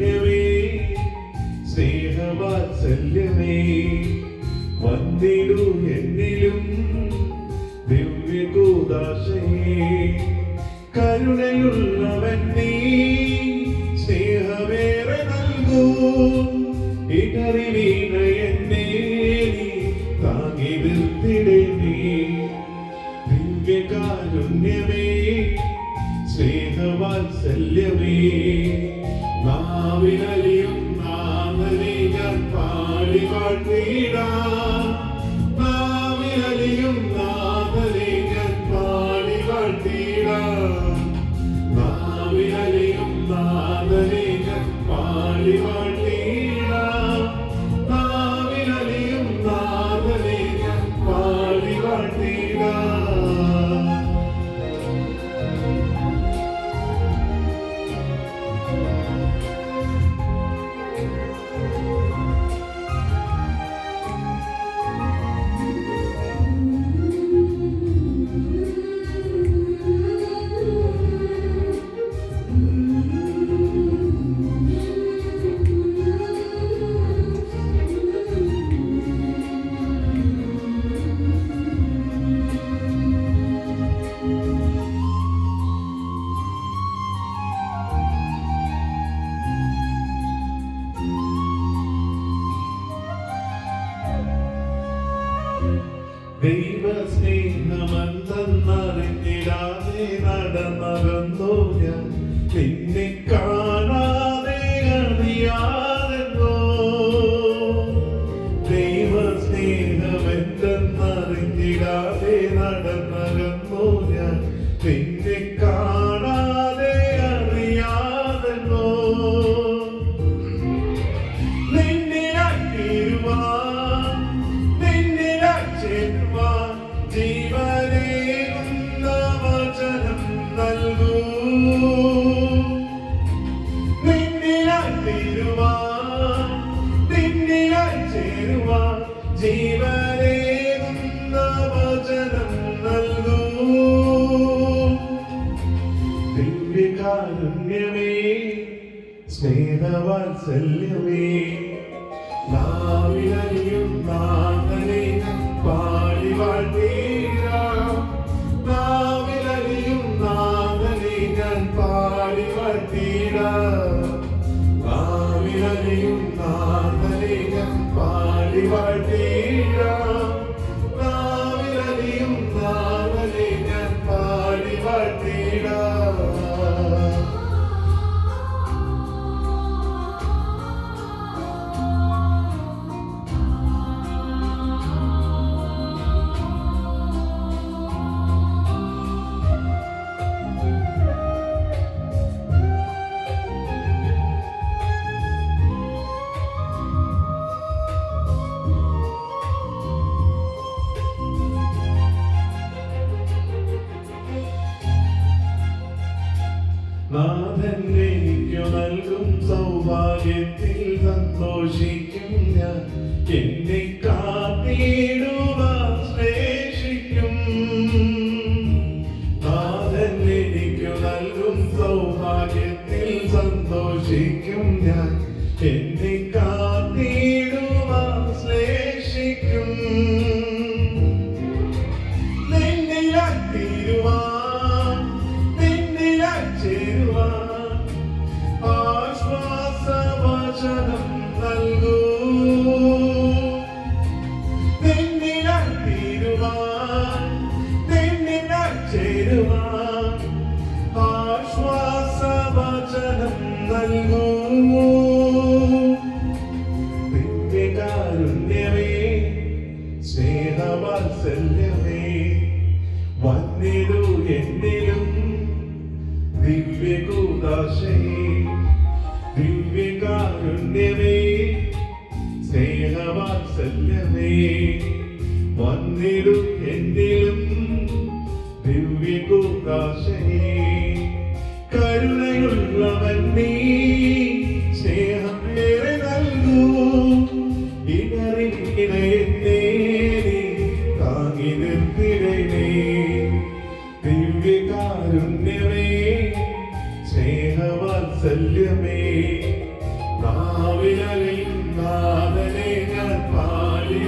ദിവ്യകാരുണ്യമേ സ്നേഹവാത്സല്യമേ. വന്നിടൂ എന്നിലും ദിവ്യകൂദാശയേ കരുണയുള്ളവൻ നീ സ്നേഹമേറെ നൽകൂ. ഇടറി വീണ എന്നെ നീ താങ്ങി നിർത്തിടേണേ ദിവ്യകാരുണ്യമേ സ്നേഹവാത്സല്യമേ നാവിനലിയും നാമനെ ഞാൻ പാടി പാട്ടിടാം നാവിനലിയും ദൈവസ്നേഹമെന്തെന്നറിഞ്ഞിടാതെ നടന്നകന്നു ഞാൻ നിന്നെ കാണാതെ അറിയാതെന്നോ ദൈവ സ്നേഹമെന്തെന്നറിഞ്ഞിടാതെ ഞാൻ തീരുവാൻ, നിന്നിലായി നൽകൂ. സ്നേഹവാത്സല്യമേ നാവിലറിയും നാഥനെ പാടി വാഴ്ത്തീരാം നാഥൻ നൽകും സൗഭാഗ്യത്തിൽ സന്തോഷിക്കും ഞാൻ. എന്നെ കാത്തിടുവാൻ പ്രത്യാശയെ ദിവ്യകാരുണ്യമേ നൽകൂ. നിർത്തിടേ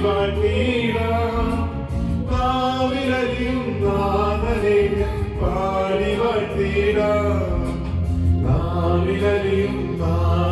പാടി വാഴ്ത്തിയിടാം നാവിലറിയും നാഥനെ